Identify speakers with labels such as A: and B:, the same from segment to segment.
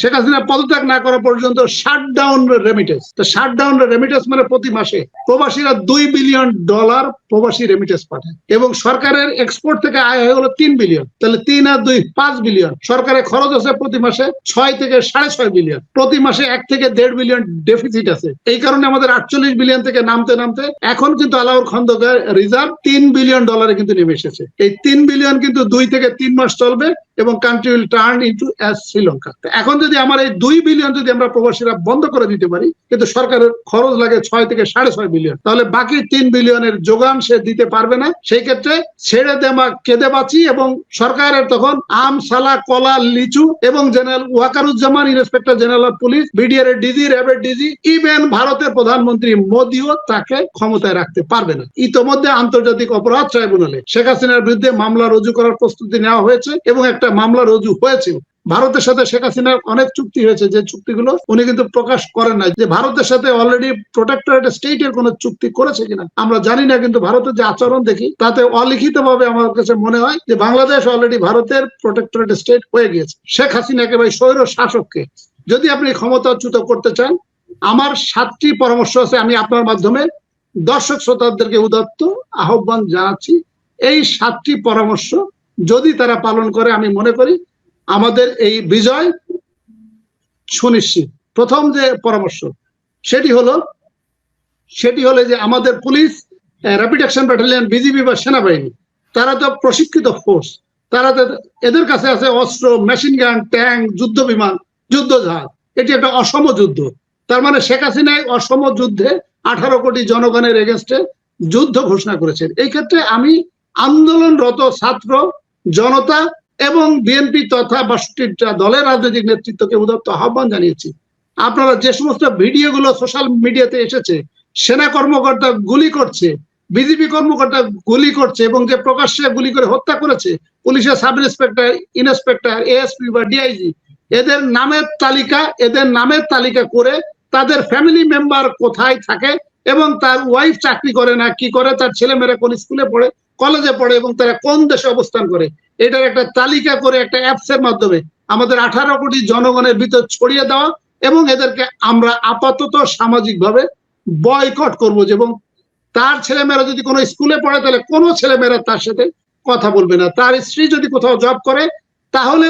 A: শেখ হাসিনা পদত্যাগ না করা পর্যন্ত শাটডাউন রেমিটেন্স তো শাটডাউন রেমিটেন্স মানে প্রতি মাসে প্রবাসীরা দুই বিলিয়ন ডলার প্রবাসী রেমিটেন্স পাঠায় এবং সরকারের এক্সপোর্ট থেকে আয় হয়ে হলো তিন বিলিয়ন তাহলে তিন আর দুই পাঁচ বিলিয়ন সরকারের খরচ আছে প্রতি মাসে ছয় থেকে সাড়ে ছয় বিলিয়ন প্রতি মাসে এক থেকে দেড় বিলিয়ন ডেফিসিট আছে। এই কারণে আমাদের আটচল্লিশ বিলিয়ন থেকে নামতে নামতে এখন কিন্তু আলাউর খন্দকার রিজার্ভ তিন বিলিয়ন ডলারে কিন্তু নেমে এসেছে। এই তিন বিলিয়ন কিন্তু দুই থেকে তিন মাস চলবে এবং country will turn into as Sri Lanka এখন যদি আমার এই দুই বিলিয়ন যদি আমরা প্রবাসীরা বন্ধ করে দিতে পারি, কিন্তু সরকারের খরচ লাগে ছয় থেকে সাড়ে ছয় বিলিয়ন তাহলে বাকি তিন বিলিয়নের যোগান সে দিতে পারবে না। সেই ক্ষেত্রে ছেড়ে দেমা কেঁদে বাঁচি এবং সরকারের তখন আম সালা কলা, লিচু এবং general Wakeruzzaman, inspector general of police, BDR এর ডিজি র্যাবের ডিজি, ইভেন ভারতের প্রধানমন্ত্রী মোদিও তাকে ক্ষমতায় রাখতে পারবে না। ইতোমধ্যে আন্তর্জাতিক অপরাধ ট্রাইব্যুনালে শেখ হাসিনার বিরুদ্ধে মামলা রুজু করার প্রস্তুতি নেওয়া হয়েছে এবং একটা মামলা রুজু হয়েছে ভারতের সাথে শেখ হাসিনার অনেক চুক্তি হয়েছে, যে চুক্তিগুলো উনি কিন্তু প্রকাশ করেন না যে ভারতের সাথে অলরেডি প্রোটেক্টরেট স্টেটের কোন চুক্তি করেছে কিনা, আমরা জানি না, কিন্তু ভারতের যে আচরণ দেখি, তাতে অলিখিত ভাবে আমার কাছে মনে হয় যে বাংলাদেশ অলরেডি ভারতের প্রোটেক্টরেট স্টেট হয়ে গিয়েছে। শেখ হাসিনাকে ভাই স্বৈর শাসককে যদি আপনি ক্ষমতাচ্যুত করতে চান, আমার সাতটি পরামর্শ আছে, আমি আপনার মাধ্যমে দর্শক শ্রোতাদেরকে উদত্ত আহ্বান জানাচ্ছি। এই সাতটি পরামর্শ যদি তারা পালন করে, আমি মনে করি আমাদের এই বিজয় সুনিশ্চিত। প্রথম যে পরামর্শ, সেটি হলো সেটি হলো যে আমাদের police rapid action battalion BGB বা সেনাবাহিনী, তারা তো প্রশিক্ষিত ফোর্স তারা এদের কাছে আছে অস্ত্র মেশিন গান ট্যাঙ্ক যুদ্ধ বিমান, যুদ্ধ জাহাজ। এটি একটা অসম যুদ্ধ। তার মানে শেখ হাসিনাই অসম যুদ্ধে আঠারো কোটি জনগণের এগেনস্টে যুদ্ধ ঘোষণা করেছেন। এই ক্ষেত্রে আমি আন্দোলনরত ছাত্র, জনতা এবং বিএনপি তথা বাষট্টিটা দলের রাজনৈতিক নেতৃত্বকে উদত্ত আহ্বান জানিয়েছি। আপনারা যে সমস্ত ভিডিওগুলো সোশ্যাল মিডিয়াতে এসেছে, সেনা কর্মকর্তা গুলি করছে বিজেপি কর্মকর্তা গুলি করছে এবং যে প্রকাশ্যে গুলি করে হত্যা করেছে, পুলিশের সাব ইন্সপেক্টর ইন্সপেক্টর এএসপি বা ডিআইজি এদের নামের তালিকা, এদের নামের তালিকা করে তাদের ফ্যামিলি মেম্বার কোথায় থাকে এবং তার ওয়াইফ চাকরি করে না, কি করে, তার ছেলেমেয়েরা কোন স্কুলে পড়ে কলেজে পড়ে এবং তারা কোন দেশে অবস্থান করে এটার একটা তালিকা করে একটা অ্যাপস এর মাধ্যমে আমাদের আঠারো কোটি জনগণের ভিতর ছড়িয়ে দেওয়া এবং এদেরকে আমরা আপাতত সামাজিকভাবে বয়কট করব এবং তার ছেলেমেয়েরা যদি কোনো স্কুলে পড়ে, তাহলে কোনো ছেলেমেয়েরা তার সাথে কথা বলবে না। তার স্ত্রী যদি কোথাও জব করে, তাহলে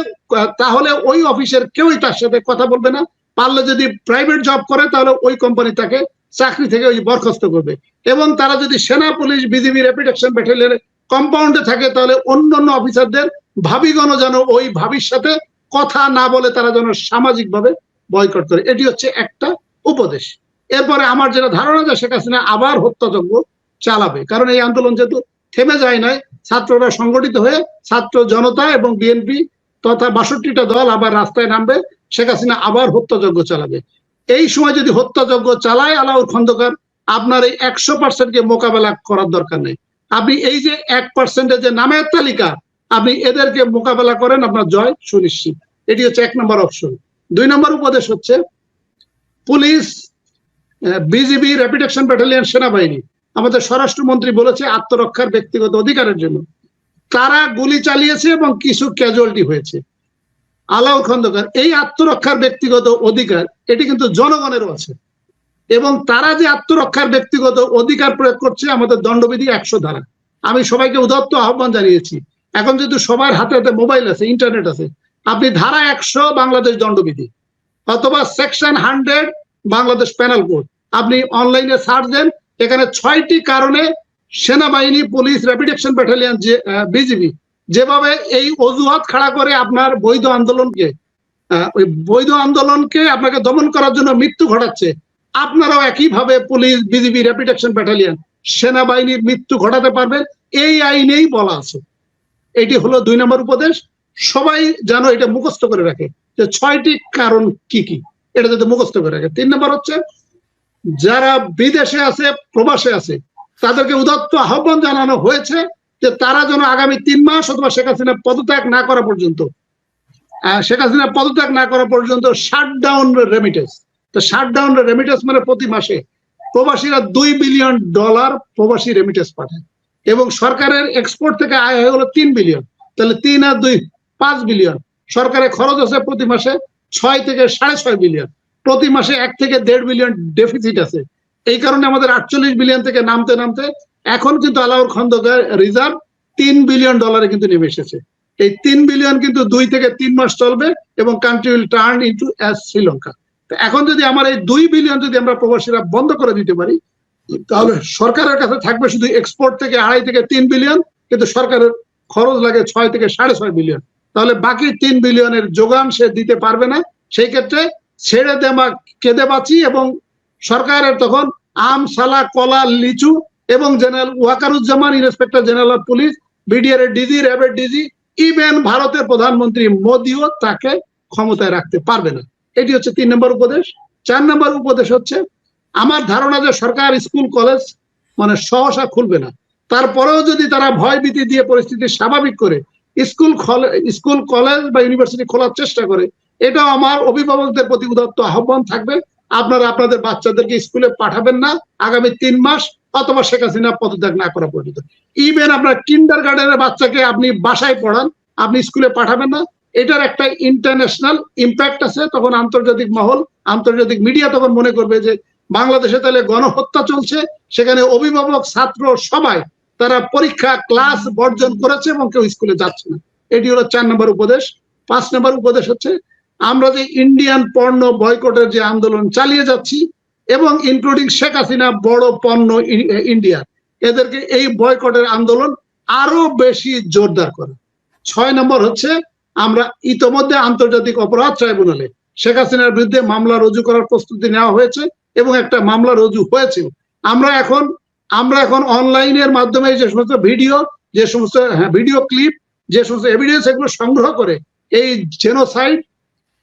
A: তাহলে ওই অফিসের কেউই তার সাথে কথা বলবে না। পারলে যদি প্রাইভেট জব করে, তাহলে ওই কোম্পানি তাকে চাকরি থেকে ওই বরখাস্ত করবে। এবং তারা যদি সেনা, পুলিশ বিজিবি অ্যাকশন ব্যাটালিয়নের কম্পাউন্ডে থাকে, তাহলে অন্য অন্য অফিসারদের ভাবিগণ যেন ওই ভাবির সাথে কথা না বলে তারা যেন সামাজিকভাবে বয়কট করে। এটি হচ্ছে একটা উপদেশ। এরপরে আমার যেটা ধারণা যে শেখ হাসিনা আবার হত্যাযজ্ঞ চালাবে। কারণ এই আন্দোলন যেহেতু থেমে যায় নাই, ছাত্ররা সংগঠিত হয়ে ছাত্র জনতা এবং বিএনপি তথা বাষট্টিটা দল আবার রাস্তায় নামবে, শেখ হাসিনা আবার হত্যাযজ্ঞ চালাবে। এই সময় যদি হত্যাযজ্ঞ চালায় আলাউর খন্দকার, আপনার এই একশো পার্সেন্টকে মোকাবেলা করার দরকার নেই। আপনি এই যে এক পার্সেন্টের যে নামের তালিকা, আপনি এদেরকে মোকাবেলা করেন আপনার জয় সুনিশ্চিত। এটি হচ্ছে এক নম্বর অপশন দুই নম্বর উপদেশ হচ্ছে, police BGB rapid action battalion সেনাবাহিনী, আমাদের স্বরাষ্ট্রমন্ত্রী বলেছে আত্মরক্ষার ব্যক্তিগত অধিকারের জন্য। তারা গুলি চালিয়েছে এবং কিছু ক্যাজুয়ালিটি হয়েছে। আলাউ খন্দকার, এই আত্মরক্ষার ব্যক্তিগত অধিকার, এটি কিন্তু জনগণেরও আছে। এবং তারা যে আত্মরক্ষার ব্যক্তিগত অধিকার প্রয়োগ করছে, আমাদের দণ্ডবিধি একশো ধারা। আমি সবাইকে উদত্ত আহ্বান জানিয়েছি। এখন যেহেতু সবার হাতে হাতে মোবাইল আছে, ইন্টারনেট আছে, আপনি ধারা একশো বাংলাদেশ দণ্ডবিধি অথবা section hundred Bangladesh penal code. আপনি অনলাইনে সার্চ দেন, এখানে ছয়টি কারণে সেনাবাহিনী, পুলিশ, র্যাপিড অ্যাকশন ব্যাটালিয়ন, যে বিজিবি যেভাবে এই অজুহাত খাড়া করে আপনার বৈধ আন্দোলনকে ওই বৈধ আন্দোলনকে আপনাকে দমন করার জন্য মৃত্যু ঘটাচ্ছে আপনারাও একইভাবে police, BGB rapid action battalion সেনাবাহিনীর মৃত্যু ঘটাতে পারবেন। এই আইনেই বলা আছে। এটি হলো দুই নম্বর উপদেশ। সবাই যেন এটা মুখস্থ করে রাখে যে ছয়টি কারণ কি কি। এটা যাতে মুখস্থ করে রাখে। তিন নম্বর হচ্ছে, যারা বিদেশে আছে, প্রবাসে আছে, তাদেরকে উদত্ত আহ্বান জানানো হয়েছে যে তারা যেন আগামী তিন মাস অথবা শেখ হাসিনা পদত্যাগ না করা পর্যন্ত শেখ হাসিনা পদত্যাগ না করা পর্যন্ত শাট ডাউন রেমিটেন্স তো শাটডাউন রেমিটেন্স মানে প্রতি মাসে প্রবাসীরা দুই বিলিয়ন ডলার প্রবাসী রেমিটেন্স পাঠায় এবং সরকারের এক্সপোর্ট থেকে আয় হয়ে হলো তিন বিলিয়ন তাহলে তিন আর দুই, পাঁচ বিলিয়ন সরকারের খরচ আছে প্রতি মাসে ছয় থেকে সাড়ে ছয় বিলিয়ন প্রতি মাসে এক থেকে দেড় বিলিয়ন ডেফিসিট আছে। এই কারণে আমাদের আটচল্লিশ বিলিয়ন থেকে নামতে নামতে এখন কিন্তু আলাউর খন্দকার রিজার্ভ তিন বিলিয়ন ডলারে কিন্তু নেমে এসেছে। এই তিন বিলিয়ন কিন্তু দুই থেকে তিন মাস চলবে এবং country will turn into as Sri Lanka এখন যদি আমার এই দুই বিলিয়ন যদি আমরা প্রবাসীরা বন্ধ করে দিতে পারি, তাহলে সরকারের কাছে থাকবে শুধু এক্সপোর্ট থেকে আড়াই থেকে তিন বিলিয়ন কিন্তু সরকারের খরচ লাগে ছয় থেকে সাড়ে ছয় বিলিয়ন তাহলে বাকি তিন বিলিয়নের যোগান সে দিতে পারবে না। সেই ক্ষেত্রে ছেড়ে দেমা কেঁদে বাঁচি এবং সরকারের তখন আম সালা কলা, লিচু এবং general Wakeruzzaman, inspector general of police, BDR এর ডিজি, র্যাবের ডিজি, ইভেন ভারতের প্রধানমন্ত্রী মোদিও তাকে ক্ষমতায় রাখতে পারবে না। এটি হচ্ছে তিন নম্বর উপদেশ। চার নম্বর উপদেশ হচ্ছে, আমার ধারণা যে সরকার, স্কুল, কলেজ মানে সহসা খুলবে না। তারপরেও যদি তারা ভয় ভীতি দিয়ে পরিস্থিতি স্বাভাবিক করে, স্কুল স্কুল, কলেজ বা ইউনিভার্সিটি খোলার চেষ্টা করে, এটাও আমার অভিভাবকদের প্রতি উদাত্ত আহ্বান থাকবে। আপনারা আপনাদের বাচ্চাদেরকে স্কুলে পাঠাবেন না আগামী তিন মাস, অথবা শেখ হাসিনা পদত্যাগ না করা পর্যন্ত। ইভেন আপনার কিন্ডার গার্ডেনের বাচ্চাকে আপনি বাসায় পড়ান, আপনি স্কুলে পাঠাবেন না এটার একটা ইন্টারন্যাশনাল ইম্প্যাক্ট আছে। তখন আন্তর্জাতিক মহল, আন্তর্জাতিক মিডিয়া তখন মনে করবে যে বাংলাদেশে তাহলে গণহত্যা চলছে। সেখানে অভিভাবক, ছাত্র সবাই তারা পরীক্ষা ক্লাস বর্জন করেছে এবং কেউ স্কুলে যাচ্ছে না। এটি হলো চার নম্বর উপদেশ। পাঁচ নম্বর উপদেশ হচ্ছে, আমরা যে ইন্ডিয়ান পণ্য বয়কটের যে আন্দোলন চালিয়ে যাচ্ছি এবং ইনক্লুডিং শেখ হাসিনা বড় পণ্য ইন্ডিয়া এদেরকে এই বয়কটের আন্দোলন আরও বেশি জোরদার করে। ছয় নম্বর হচ্ছে আমরা ইতোমধ্যে আন্তর্জাতিক অপরাধ ট্রাইব্যুনালে শেখ হাসিনার বিরুদ্ধে মামলা রুজু করার প্রস্তুতি নেওয়া হয়েছে এবং একটা মামলা রুজু হয়েছে আমরা এখন আমরা এখন অনলাইনের মাধ্যমে যে সমস্ত ভিডিও, যে সমস্ত ভিডিও ক্লিপ, যে সমস্ত এভিডেন্স এগুলো সংগ্রহ করে এই জেনোসাইড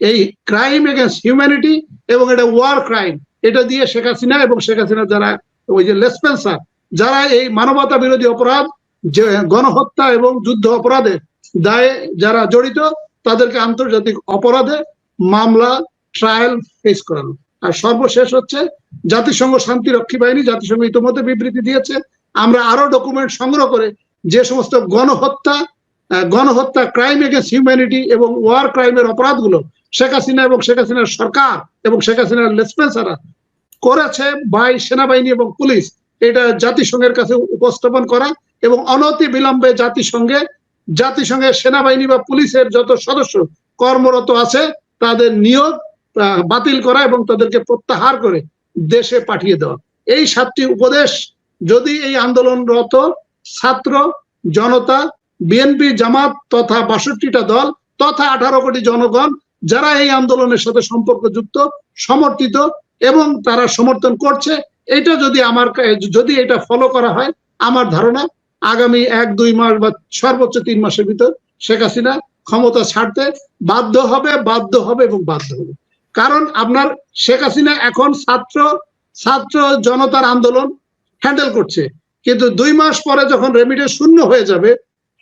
A: এই ক্রাইম এগেনস্ট হিউম্যানিটি এবং এটা ওয়ার ক্রাইম এটা দিয়ে শেখ হাসিনা এবং শেখ হাসিনা যারা ওই যে লেসপেন্সার যারা এই মানবতা বিরোধী অপরাধ যে গণহত্যা এবং যুদ্ধ অপরাধে দায়ে যারা জড়িত, তাদেরকে আন্তর্জাতিক অপরাধে মামলা ট্রায়াল ফেস করানো। আর সর্বশেষ হচ্ছে, জাতিসংঘ শান্তিরক্ষী বাহিনী জাতিসংঘ ইতিমধ্যে বিবৃতি দিয়েছে, আমরা আরও ডকুমেন্ট সংগ্রহ করে যে সমস্ত গণহত্যা গণহত্যা ক্রাইম এগেন্স্ট হিউম্যানিটি এবং ওয়ার ক্রাইমের অপরাধগুলো শেখ হাসিনা এবং শেখ হাসিনার সরকার এবং শেখ হাসিনার লেসপেন্সাররা করেছে বাই সেনাবাহিনী এবং পুলিশ। এটা জাতিসংঘের কাছে উপস্থাপন করা এবং অনতি বিলম্বে জাতিসংঘে, জাতিসংঘের সেনাবাহিনী বা পুলিশের যত সদস্য কর্মরত আছে, তাদের নিয়োগ বাতিল করা এবং তাদেরকে প্রত্যাহার করে দেশে পাঠিয়ে দেওয়া। এই সাতটি উপদেশ যদি এই আন্দোলনরত ছাত্র, জনতা বিএনপি জামাত তথা বাষট্টিটা দল তথা আঠারো কোটি জনগণ যারা এই আন্দোলনের সাথে সম্পর্কযুক্ত, সমর্থিত এবং তারা সমর্থন করছে এটা যদি আমার যদি এটা ফলো করা হয়, আমার ধারণা আগামী এক, দুই মাস বা সর্বোচ্চ তিন মাসের ভিতর শেখ হাসিনা ক্ষমতা ছাড়তে বাধ্য হবে বাধ্য হবে এবং বাধ্য হবে। কারণ আপনার শেখ হাসিনা এখন ছাত্র ছাত্র জনতার আন্দোলন হ্যান্ডেল করছে। কিন্তু দুই মাস পরে যখন রেমিডেন্স শূন্য হয়ে যাবে,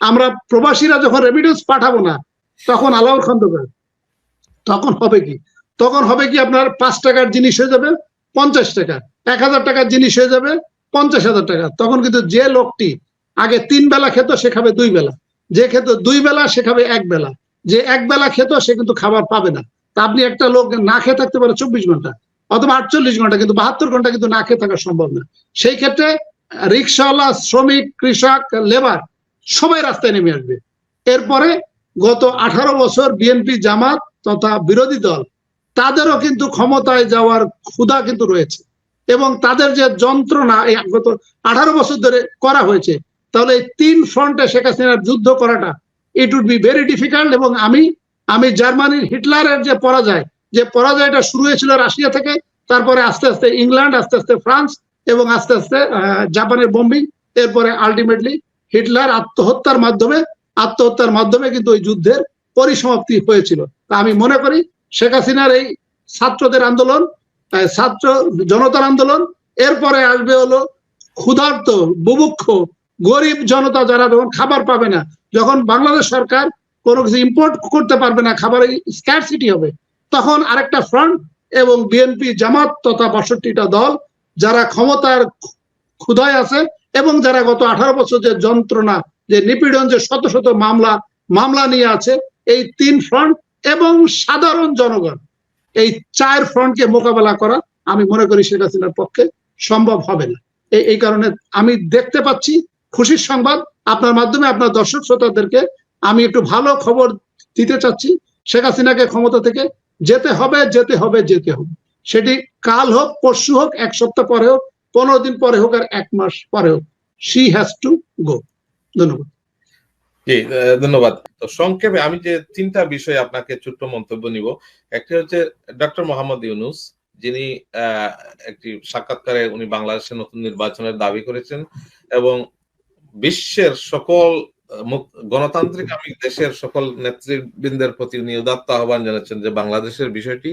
A: আমরা প্রবাসীরা যখন রেমিডেন্স পাঠাবো না, তখন আলাউর খন্দকার তখন হবে কি? তখন হবে কি আপনার পাঁচ টাকার জিনিস হয়ে যাবে, পঞ্চাশ টাকা। এক হাজার টাকার জিনিস হয়ে যাবে পঞ্চাশ হাজার টাকা। তখন কিন্তু যে লোকটি আগে তিন বেলা খেত, সে খাবে দুই বেলা। যে খেত দুই বেলা, সে খাবে এক বেলা। যে এক বেলা খেত, সে কিন্তু খাবার পাবে না। তা আপনি একটা লোক না খেয়ে থাকতে পারে চব্বিশ ঘণ্টা অথবা আটচল্লিশ ঘণ্টা, কিন্তু বাহাত্তর ঘণ্টা কিন্তু না খেয়ে থাকা সম্ভব না। সেই ক্ষেত্রে রিক্সাওয়ালা, শ্রমিক, কৃষক, লেবার সবাই রাস্তায় নেমে আসবে। এরপরে গত আঠারো বছর বিএনপি জামাত তথা বিরোধী দল, তাদেরও কিন্তু ক্ষমতায় যাওয়ার ক্ষুধা কিন্তু রয়েছে। এবং তাদের যে যন্ত্রণা, এই গত আঠারো বছর ধরে করা হয়েছে, তাহলে এই তিন ফ্রন্টে শেখ হাসিনার যুদ্ধ করাটা it would be very difficult এবং আমি আমি জার্মানির হিটলারের যে পরাজয়, যে পরাজয়টা শুরু হয়েছিল রাশিয়া থেকে, তারপরে আস্তে আস্তে ইংল্যান্ড, আস্তে আস্তে ফ্রান্স এবং আস্তে আস্তে জাপানের বোম্বিং এরপরে আলটিমেটলি হিটলার আত্মহত্যার মাধ্যমে আত্মহত্যার মাধ্যমে কিন্তু ওই যুদ্ধের পরিসমাপ্তি হয়েছিল। তা আমি মনে করি শেখ হাসিনার এই ছাত্রদের আন্দোলন ছাত্র জনতার আন্দোলন, এরপরে আসবে হলো ক্ষুধার্ত, বুভুক্ষ, গরিব জনতা যারা যখন খাবার পাবে না। যখন বাংলাদেশ সরকার কোনো কিছু ইম্পোর্ট করতে পারবে না খাবারের স্ক্যারসিটি হবে, তখন আরেকটা ফ্রন্ট এবং বিএনপি জামাত তথা বাষট্টিটা দল যারা ক্ষমতার ক্ষুধায় আছে এবং যারা গত আঠারো বছর যে যন্ত্রণা, যে নিপীড়ন, যে শত শত মামলা মামলা নিয়ে আছে, এই তিন ফ্রন্ট এবং সাধারণ জনগণ। এই চার ফ্রন্টকে মোকাবেলা করা, আমি মনে করি শেখ হাসিনার পক্ষে সম্ভব হবে না। এই এই কারণে আমি দেখতে পাচ্ছি খুশির সংবাদ। আপনার মাধ্যমে আপনার দর্শক শ্রোতাদেরকে আমি একটু ভালো খবর দিতে চাচ্ছি। শেখ হাসিনাকে ক্ষমতা থেকে যেতে হবে যেতে হবে যেতে হবে। সেটি কাল হোক, পরশু হোক, এক সপ্তাহ পরে হোক, পনেরো দিন পরে হোক আর এক মাস পরে হোক। শি হ্যাজ টু গো ধন্যবাদ।
B: জি ধন্যবাদ। তো সংক্ষেপে আমি যে তিনটা বিষয়ে আপনাকে ছোট্ট মন্তব্য নিব, একটি হচ্ছে ডক্টর মোহাম্মদ ইউনুস, যিনি একটি সাক্ষাৎকারে উনি বাংলাদেশের নতুন নির্বাচনের দাবি করেছেন এবং বিশ্বের সকল গণতান্ত্রিক আমি দেশের সকল নেতৃবৃন্দের প্রতি উনি উদাত্ত আহ্বান জানাচ্ছেন যে বাংলাদেশের বিষয়টি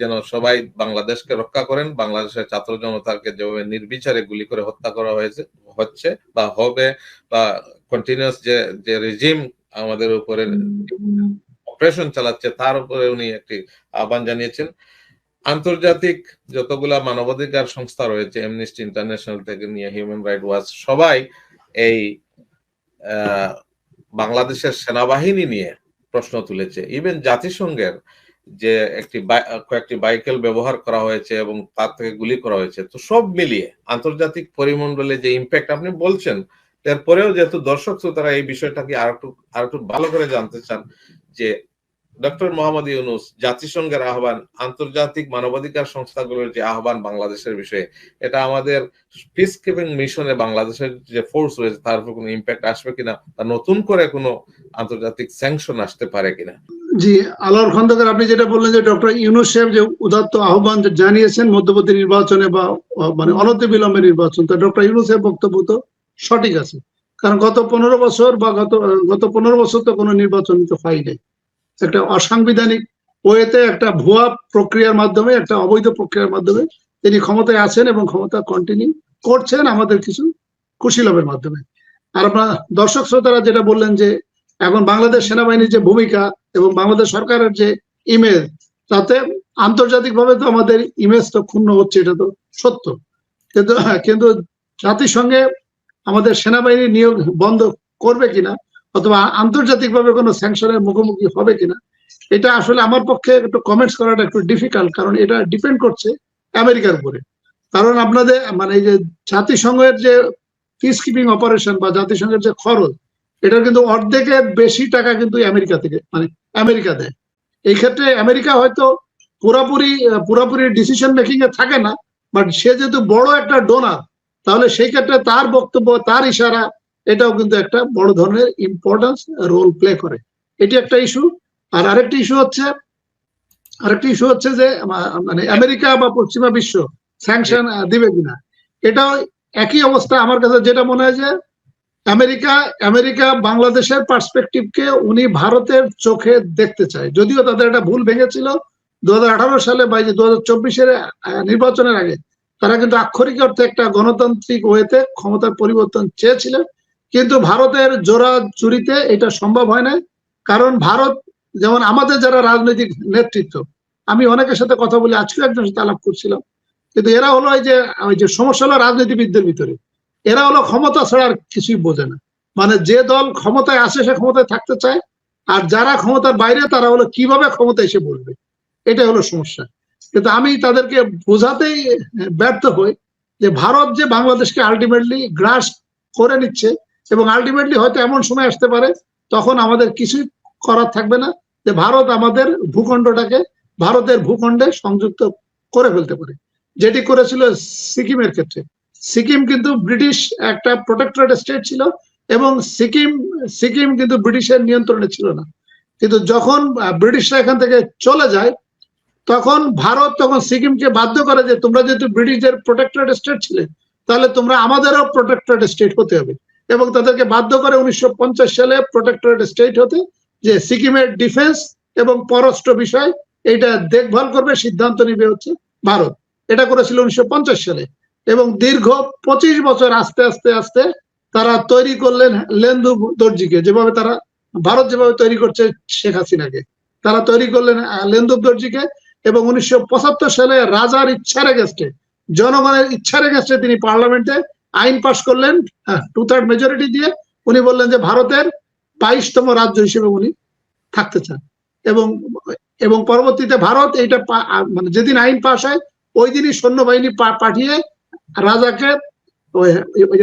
B: যেন সবাই বাংলাদেশকে রক্ষা করেন, বাংলাদেশের ছাত্র জনতাকে যেভাবে নির্বিচারে গুলি করে হত্যা করা হয়েছে, হচ্ছে বা হবে বা কন্টিনিউয়াস যে যে রেজিম আমাদের উপরে অপারেশন চালাচ্ছে, তার উপরে উনি একটি আহ্বান জানিয়েছেন। আন্তর্জাতিক যতগুলা মানবাধিকার সংস্থা রয়েছে এমনিস্টি ইন্টারন্যাশনাল থেকে নিয়ে হিউম্যান রাইট ওয়াচ সবাই এই বাংলাদেশের সেনাবাহিনী নিয়ে প্রশ্ন তুলেছে। ইভেন জাতিসংঘের যে একটি কয়েকটি বাইকেল ব্যবহার করা হয়েছে এবং তার থেকে গুলি করা হয়েছে, তো সব মিলিয়ে আন্তর্জাতিক পরিমণ্ডলে যে ইম্প্যাক্ট আপনি বলছেন এরপরেও যেহেতু দর্শক শ্রোতারা এই বিষয়টাকে আর একটু আর একটু ভালো করে জানতে চান যে ডক্টর মোহাম্মদ ইউনুস জাতিসংঘের আহ্বান, আন্তর্জাতিক মানবাধিকার সংস্থাগুলোর যে আহ্বান বাংলাদেশের বিষয়ে, এটা আমাদের পিস কিপিং মিশনে বাংলাদেশের যে ফোর্স রয়েছে, তার উপর কোনো ইম্প্যাক্ট আসবে কিনা বা নতুন করে কোনো আন্তর্জাতিক স্যাংশন আসতে পারে কিনা?
A: জি আলোর খন্দকার আপনি যেটা বললেন যে ডক্টর ইউনুস সাহেব যে উদাত্ত আহ্বান জানিয়েছেন মধ্যবর্তী নির্বাচনে বা মানে অনতি বিলম্বে নির্বাচন, তো ডক্টর ইউনুস সাহেব বক্তব্য তো সঠিক আছে। কারণ গত পনেরো বছর বা গত গত পনেরো বছর তো কোনো নির্বাচন তো হয় নাই। একটা অসাংবিধানিক ওয়েতে একটা ভুয়া প্রক্রিয়ার মাধ্যমে, একটা অবৈধ প্রক্রিয়ার মাধ্যমে তিনি ক্ষমতায় আছেন এবং ক্ষমতা কন্টিনিউ করছেন আমাদের কিছু খুশি লাভের মাধ্যমে। আর আপনার দর্শক শ্রোতারা যেটা বললেন যে, এখন বাংলাদেশ সেনাবাহিনীর যে ভূমিকা এবং বাংলাদেশ সরকারের যে ইমেজ তাতে আন্তর্জাতিকভাবে তো আমাদের ইমেজ তো ক্ষুণ্ণ হচ্ছে, এটা তো সত্য। কিন্তু কিন্তু জাতিসংঘে আমাদের সেনাবাহিনী নিয়োগ বন্ধ করবে কিনা অথবা আন্তর্জাতিকভাবে কোনো স্যাংশনের মুখোমুখি হবে কিনা, এটা আসলে আমার পক্ষে একটু কমেন্টস করাটা একটু ডিফিকাল্ট কারণ এটা ডিপেন্ড করছে আমেরিকার উপরে। কারণ আপনাদের মানে এই যে জাতিসংঘের যে পিস কিপিং অপারেশন বা জাতিসংঘের যে খরচ, এটার কিন্তু অর্ধেকের বেশি টাকা কিন্তু আমেরিকা থেকে মানে আমেরিকা দেয়। এই ক্ষেত্রে আমেরিকা হয়তো পুরোপুরি পুরোপুরি ডিসিশন মেকিং এ থাকে না বাট সে যেহেতু বড় একটা ডোনার তাহলে সেই ক্ষেত্রে তার বক্তব্য, তার ইশারা, এটাও কিন্তু একটা বড় ধরনের ইম্পর্টেন্স রোল প্লে করে। এটি একটা ইস্যু আর আরেকটি ইস্যু হচ্ছে, আরেকটি ইস্যু হচ্ছে যে মানে আমেরিকা বা পশ্চিমা বিশ্ব স্যাংশন দিবে কিনা। এটাও একই অবস্থা। আমার কাছে যেটা মনে হয় যে, আমেরিকা আমেরিকা বাংলাদেশের পার্সপেক্টিভকে উনি ভারতের চোখে দেখতে চায়। যদিও তাদের একটা ভুল ভেঙেছিল দু হাজার আঠারো সালে বা দু হাজার চব্বিশের নির্বাচনের আগে। তারা কিন্তু আক্ষরিক অর্থে একটা গণতান্ত্রিক ওয়েতে ক্ষমতার পরিবর্তন চেয়েছিলেন। কিন্তু ভারতের জোড়া চুরিতে এটা সম্ভব হয় না কারণ ভারত যেমন আমাদের যারা রাজনৈতিক নেতৃত্ব, আমি অনেকের সাথে কথা বলে আজকে একজনের সাথে আলাপ করছিলাম। কিন্তু এরা হলো এই যে, ওই যে সমস্যা হলো রাজনীতিবিদদের ভিতরে। এরা হলো ক্ষমতা ছাড়া আর কিছুই বোঝে না। মানে যে দল ক্ষমতায় আসে সে ক্ষমতায় থাকতে চায়, আর যারা ক্ষমতার বাইরে তারা হলো কীভাবে ক্ষমতায় এসে বলবে এটা হলো সমস্যা। কিন্তু আমি তাদেরকে বোঝাতেই ব্যর্থ হই যে ভারত যে বাংলাদেশকে আলটিমেটলি গ্রাস করে নিচ্ছে এবং আলটিমেটলি হয়তো এমন সময় আসতে পারে তখন আমাদের কিছুই করার থাকবে না যে ভারত আমাদের ভূখণ্ডটাকে ভারতের ভূখণ্ডে সংযুক্ত করে ফেলতে পারে। যেটি করেছিল সিকিমের ক্ষেত্রে। সিকিম কিন্তু ব্রিটিশ একটা প্রোটেক্টরেট স্টেট ছিল এবং সিকিম সিকিম কিন্তু ব্রিটিশের নিয়ন্ত্রণে ছিল না। কিন্তু যখন ব্রিটিশরা এখান থেকে চলে যায় তখন ভারত তখন সিকিমকে বাধ্য করে যে তোমরা যেহেতু ব্রিটিশদের প্রোটেক্টরেট স্টেট ছিলে তাহলে তোমরা আমাদেরও প্রোটেক্টরেট স্টেট হতে হবে। এবং তাদেরকে বাধ্য করে উনিশশো পঞ্চাশ সালে প্রোটেক্টরেট স্টেট হতে যে সিকিমের ডিফেন্স এবং পররাষ্ট্র বিষয় এটা দেখভাল করবে সিদ্ধান্ত নিবে হচ্ছে ভারত। এটা করেছিল উনিশশো পঞ্চাশ সালে। এবং দীর্ঘ পঁচিশ বছর আস্তে আস্তে আস্তে তারা তৈরি করলেন লেন্দু দর্জিকে। যেভাবে তারা ভারত যেভাবে তৈরি করছে শেখ হাসিনাকে তারা তৈরি করলেন আহ, লেন্দুব দর্জিকে। এবং উনিশশো পঁচাত্তর সালে রাজার ইচ্ছার এগেস্টে জনগণের ইচ্ছার এগেস্টে তিনি পার্লামেন্টে আইন পাশ করলেন টু থার্ড মেজরিটি দিয়ে। উনি বললেন যে ভারতের বাইশতম রাজ্য হিসেবে উনি থাকতে চান। এবং এবং পরবর্তীতে ভারত এইটা মানে যেদিন আইন পাশ হয় ওই দিনই সৈন্যবাহিনী পাঠিয়ে রাজাকে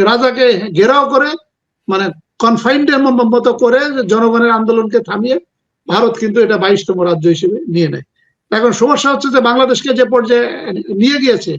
A: রাজাকে ঘেরাও করে মানে কনফাইন্ডের মতো করে জনগণের আন্দোলনকে থামিয়ে ভারত কিন্তু এটা বাইশতম রাজ্য হিসেবে নিয়ে নেয়। এখন সমস্যা হচ্ছে যে বাংলাদেশকে যে পর্যায়ে নিয়ে গিয়েছে,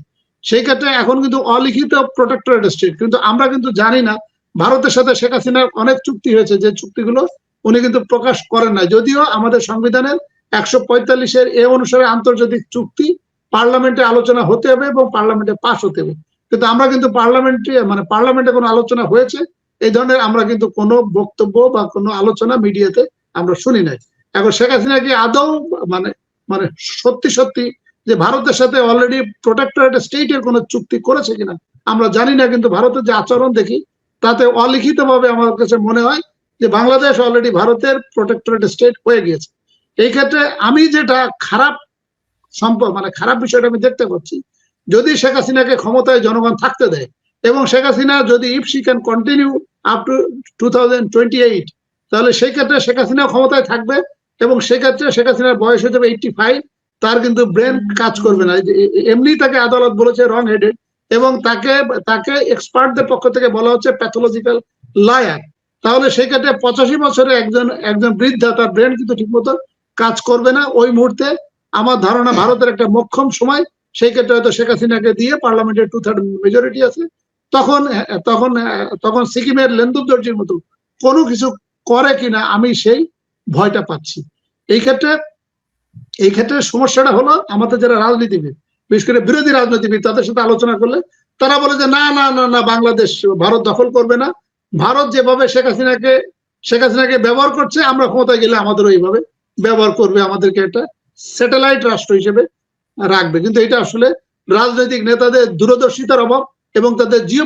A: সেই ক্ষেত্রে এখন কিন্তু অলিখিত প্রোটেক্টরেট স্টেট কিন্তু আমরা কিন্তু জানি না, ভারতের সাথে শেখ হাসিনার অনেক চুক্তি হয়েছে, যে চুক্তিগুলো উনি কিন্তু প্রকাশ করেন না যদিও আমাদের সংবিধানের একশো পঁয়তাল্লিশের এ অনুসারে আন্তর্জাতিক চুক্তি পার্লামেন্টে আলোচনা হতে হবে এবং পার্লামেন্টে পাশ হতে হবে। কিন্তু আমরা কিন্তু পার্লামেন্টে মানে পার্লামেন্টে কোনো আলোচনা হয়েছে, এই ধরনের আমরা কিন্তু কোনো বক্তব্য বা কোনো আলোচনা মিডিয়াতে আমরা শুনি নাই। এখন শেখ হাসিনা কি আদৌ মানে মানে সত্যি সত্যি যে ভারতের সাথে অলরেডি প্রোটেক্টরেট স্টেটের কোনো চুক্তি করেছে কিনা, আমরা জানি না, কিন্তু ভারতের যে আচরণ দেখি, তাতে অলিখিত ভাবে আমার কাছে মনে হয় যে বাংলাদেশ অলরেডি ভারতের প্রোটেক্টরেট স্টেট হয়ে গিয়েছে। এই ক্ষেত্রে আমি যেটা খারাপ সম্পর্ক মানে খারাপ বিষয়টা আমি দেখতে পাচ্ছি, যদি শেখ হাসিনাকে ক্ষমতায় জনগণ থাকতে দেয় এবং শেখ হাসিনা যদি if she can continue up to to তাহলে সেই ক্ষেত্রে শেখ হাসিনা ক্ষমতায় থাকবে এবং সেক্ষেত্রে শেখ হাসিনার বয়স হয়ে যাবে এইটটি ফাইভ তার কিন্তু ব্রেন কাজ করবে না। এমনি তাকে আদালত বলেছে রং হেডেড এবং তাকে তাকে এক্সপার্টদের পক্ষ থেকে বলা হচ্ছে প্যাথোলজিক্যাল লায়ার তাহলে সেই ক্ষেত্রে পঁচাশি বছরে একজন একজন বৃদ্ধা তার ব্রেন কিন্তু ঠিকমতো কাজ করবে না। ওই মুহূর্তে আমার ধারণা ভারতের একটা মক্ষম সময় সেই ক্ষেত্রে হয়তো শেখ হাসিনাকে দিয়ে পার্লামেন্টের টু থার্ড মেজরিটি আছে। তখন তখন তখন সিকিমের লেন্দুব দর্জির মতো কোনো কিছু করে কিনা আমি সেই ভয়টা পাচ্ছি। এই ক্ষেত্রে এই ক্ষেত্রে সমস্যাটা হলো আমাদের যারা রাজনীতিবিদ, বিশেষ করে বিরোধী রাজনীতিবিদ, তাদের সাথে আলোচনা করলে তারা বলে যে, না না না না, বাংলাদেশ, ভারত দখল করবে না। ভারত যেভাবে শেখ হাসিনাকে শেখ হাসিনাকে ব্যবহার করছে, আমরা ক্ষমতায় গেলে আমাদের ওইভাবে ব্যবহার করবে, আমাদেরকে একটা স্যাটেলাইট রাষ্ট্র হিসেবে রাখবে। কিন্তু এটা আসলে রাজনৈতিক নেতাদের দূরদর্শিতার অভাব এবং তাদের জিও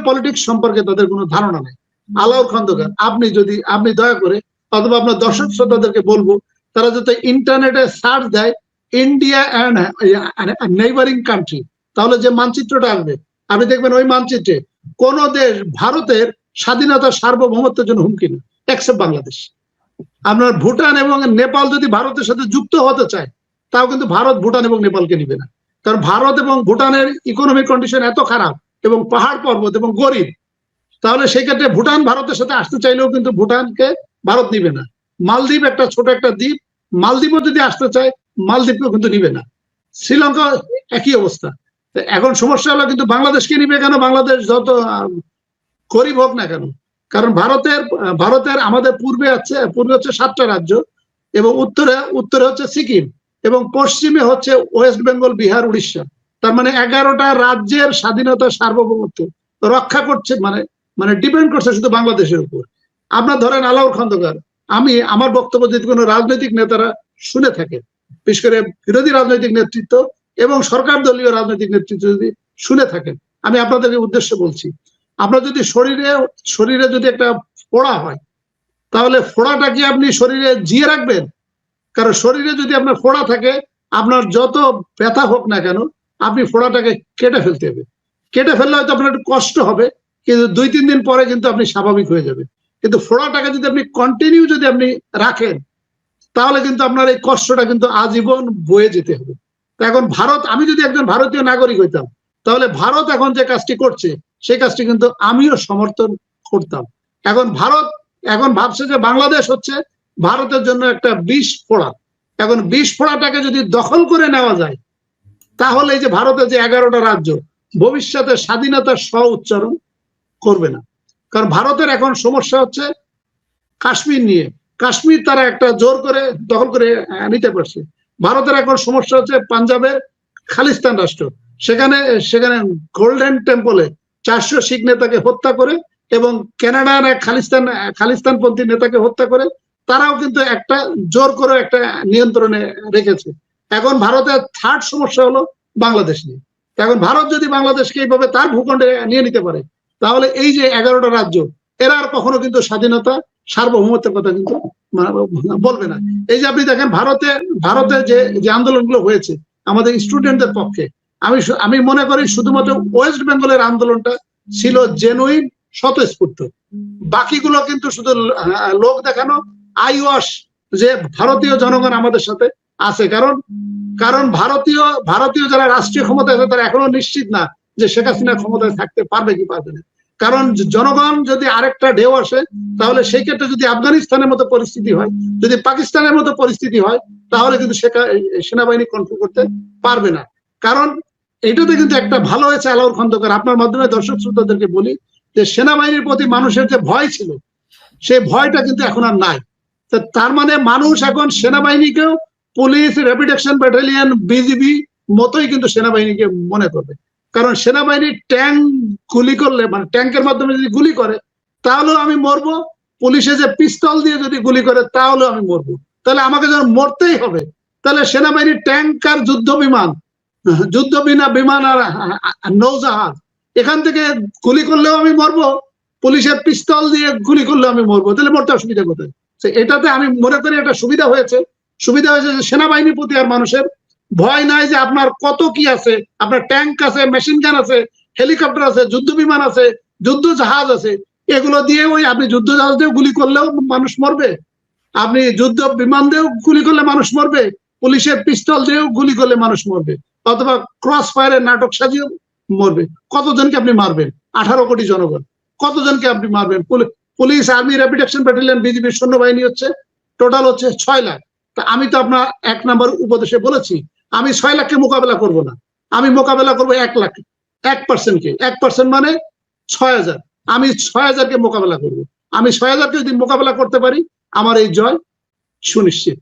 A: সম্পর্কে তাদের কোনো ধারণা নেই। আলাউর খন্দকার, আপনি যদি, আপনি দয়া করে অথবা আপনার দর্শক শ্রোতাদেরকে বলব, তারা যাতে ইন্টারনেটে সার্চ দেয় ইন্ডিয়া অ্যান্ড নেইবারিং কান্ট্রি তাহলে যে মানচিত্রটা আসবে, আপনি দেখবেন ওই মানচিত্রে কোন দেশ ভারতের স্বাধীনতা সার্বভৌমত্বের জন্য হুমকি না এক্সেপ্ট বাংলাদেশ। আপনার ভুটান এবং নেপাল যদি ভারতের সাথে যুক্ত হতে চায়, তাও কিন্তু ভারত, ভুটান এবং নেপালকে নিবে না। কারণ ভারত এবং ভুটানের ইকোনমিক কন্ডিশন এত খারাপ এবং পাহাড় পর্বত এবং গরিব, তাহলে সেক্ষেত্রে ভুটান ভারতের সাথে আসতে চাইলেও কিন্তু ভুটানকে ভারত নিবে না। মালদ্বীপ একটা ছোট একটা দ্বীপ। মালদ্বীপও যদি আসতে চায়, মালদ্বীপও কিন্তু নিবে না। শ্রীলঙ্কা একই অবস্থা। এখন সমস্যা হলো কিন্তু বাংলাদেশকে নিবে কেন? বাংলাদেশ যত গরিব হোক না কেন। কারণ ভারতের ভারতের আমাদের পূর্বে আছে, পূর্বে হচ্ছে সাতটা রাজ্য এবং উত্তরে উত্তরে হচ্ছে সিকিম এবং পশ্চিমে হচ্ছে ওয়েস্ট বেঙ্গল, বিহার, উড়িষ্যা। তার মানে এগারোটা রাজ্যের স্বাধীনতা সার্বভৌমত্ব রক্ষা করছে মানে মানে ডিপেন্ড করছে শুধু বাংলাদেশের উপর। আপনার ধরেন আলাউর খন্দকার, আমি আমার বক্তব্য যদি কোনো রাজনৈতিক নেতারা শুনে থাকে, বিশেষ করে বিরোধী রাজনৈতিক নেতৃত্ব এবং সরকার দলীয় রাজনৈতিক নেতৃত্ব যদি শুনে থাকেন আমি আপনাদেরকে উদ্দেশ্যে বলছি আপনার যদি শরীরে শরীরে যদি একটা ফোড়া হয়, তাহলে ফোড়াটা কি আপনি শরীরে জিয়ে রাখবেন? কারণ শরীরে যদি আপনার ফোড়া থাকে, আপনার যত ব্যথা হোক না কেন, আপনি ফোড়াটাকে কেটে ফেলতে হবে। কেটে ফেললে হয়তো আপনার একটু কষ্ট হবে, কিন্তু দুই, তিন দিন পরে কিন্তু আপনি স্বাভাবিক হয়ে যাবে কিন্তু ফোড়াটাকে যদি আপনি কন্টিনিউ যদি আপনি রাখেন, তাহলে কিন্তু আপনার এই কষ্টটা কিন্তু আজীবন বয়ে যেতে হবে। এখন ভারত, আমি যদি একজন ভারতীয় নাগরিক হইতাম, তাহলে ভারত এখন যে কাজটি করছে, সেই কাজটি কিন্তু আমিও সমর্থন করতাম। এখন ভারত, এখন ভাবছে যে বাংলাদেশ হচ্ছে ভারতের জন্য একটা বিষ ফোড়া। এখন বিষ ফোড়াটাকে যদি দখল করে নেওয়া যায়, তাহলে এই যে ভারতের যে এগারোটা রাজ্য, ভবিষ্যতে স্বাধীনতার স্ব উচ্চারণ করবে না। কারণ ভারতের এখন সমস্যা হচ্ছে কাশ্মীর নিয়ে। কাশ্মীর তারা একটা জোর করে দখল করে নিতে পারছে। ভারতের এখন সমস্যা হচ্ছে পাঞ্জাবের খালিস্তান রাষ্ট্র। সেখানে সেখানে গোল্ডেন টেম্পলে চারশো শিখ নেতাকে হত্যা করে এবং কানাডার এক খালিস্তান, খালিস্তানপন্থী নেতাকে হত্যা করে, তারাও কিন্তু একটা জোর করে একটা নিয়ন্ত্রণে রেখেছে। এখন ভারতের থার্ড সমস্যা হলো বাংলাদেশ নিয়ে। এখন ভারত যদি বাংলাদেশকে এইভাবে তার ভূখণ্ডে নিয়ে নিতে পারে তাহলে এই যে এগারোটা রাজ্য, এরা আর কখনো কিন্তু স্বাধীনতা, সার্বভৌমত্বের কথা কিন্তু বলবে না। এই যে আপনি দেখেন, ভারতে ভারতে যে যে আন্দোলনগুলো হয়েছে, আমাদের স্টুডেন্টদের পক্ষে, আমি আমি মনে করি শুধুমাত্র ওয়েস্ট বেঙ্গলের আন্দোলনটা ছিল জেনুইন স্বতঃস্ফূর্ত। বাকিগুলো কিন্তু শুধু লোক দেখানো আইওয়াশ যে ভারতীয় জনগণ আমাদের সাথে আছে। কারণ কারণ ভারতীয় ভারতীয় যারা রাষ্ট্রীয় ক্ষমতা আছে, তারা এখনও নিশ্চিত না যে শেখ হাসিনা ক্ষমতায় থাকতে পারবে কি পারবে না কারণ জনগণ যদি আরেকটা ঢেউ আসে, তাহলে সেই ক্ষেত্রে যদি আফগানিস্তানের মতো পরিস্থিতি হয়, যদি পাকিস্তানের মতো পরিস্থিতি হয়, তাহলে কিন্তু সেনাবাহিনী কন্ট্রোল করতে পারবে না। কারণ এটাতে কিন্তু একটা ভালো হয়েছে আলাউর খন্দকার। আপনার মাধ্যমে দর্শক শ্রোতাদেরকে বলি যে, সেনাবাহিনীর প্রতি মানুষের যে ভয় ছিল, সেই ভয়টা কিন্তু এখন আর নাই। তো তার মানে মানুষ এখন সেনাবাহিনীকেও police, rapid action battalion, BGB মতোই কিন্তু সেনাবাহিনীকে মনে করবে। কারণ সেনাবাহিনী ট্যাঙ্ক গুলি করলে মানে ট্যাঙ্কের মাধ্যমে যদি গুলি করে, তাহলেও আমি মরবো। পুলিশে যে পিস্তল দিয়ে যদি গুলি করে, তাহলেও আমি মরবো। তাহলে আমাকে যখন মরতেই হবে। তাহলে সেনাবাহিনীর ট্যাঙ্ক আর যুদ্ধ বিমান, যুদ্ধ বিনা বিমান আর আর নৌজাহাজ, এখান থেকে গুলি করলেও আমি মরবো। পুলিশের পিস্তল দিয়ে গুলি করলেও আমি মরবো। তাহলে মরতে অসুবিধা কোথায়? এটাতে আমি মনে করি একটা সুবিধা হয়েছে। সুবিধা হয়েছে যে সেনাবাহিনীর প্রতি আর মানুষের ভয় নাই যে আপনার কত কি আছে? আপনার ট্যাঙ্ক আছে, মেশিন গান আছে, হেলিকপ্টার আছে, যুদ্ধ বিমান আছে, যুদ্ধ জাহাজ আছে। এগুলো দিয়ে ওই আপনি যুদ্ধ জাহাজ দিয়েও গুলি করলেও মানুষ মরবে। আপনি যুদ্ধ বিমান দিয়েও গুলি করলে মানুষ মরবে। পুলিশের পিস্তল দিয়েও গুলি করলে মানুষ মরবে। অথবা ক্রস ফায়ারের নাটক সাজিয়েও মরবে। কতজনকে আপনি মারবেন? আঠারো কোটি জনগণ। কতজনকে আপনি মারবেন? পুলি- police, army, rapid action battalion, বিজিবির সৈন্যবাহিনী হচ্ছে, টোটাল হচ্ছে ছয় লাখ। তা আমি তো আপনার এক নাম্বার উপদেশে বলেছি আমি ছয় লাখকে মোকাবেলা করব না। আমি মোকাবেলা করব এক লাখ এক পার্সেন্টকে এক পার্সেন্ট মানে ছয় হাজার। আমি ছয় হাজারকে মোকাবেলা করব। আমি ছয় হাজারকে যদি মোকাবেলা করতে পারি, আমার এই জয় সুনিশ্চিত।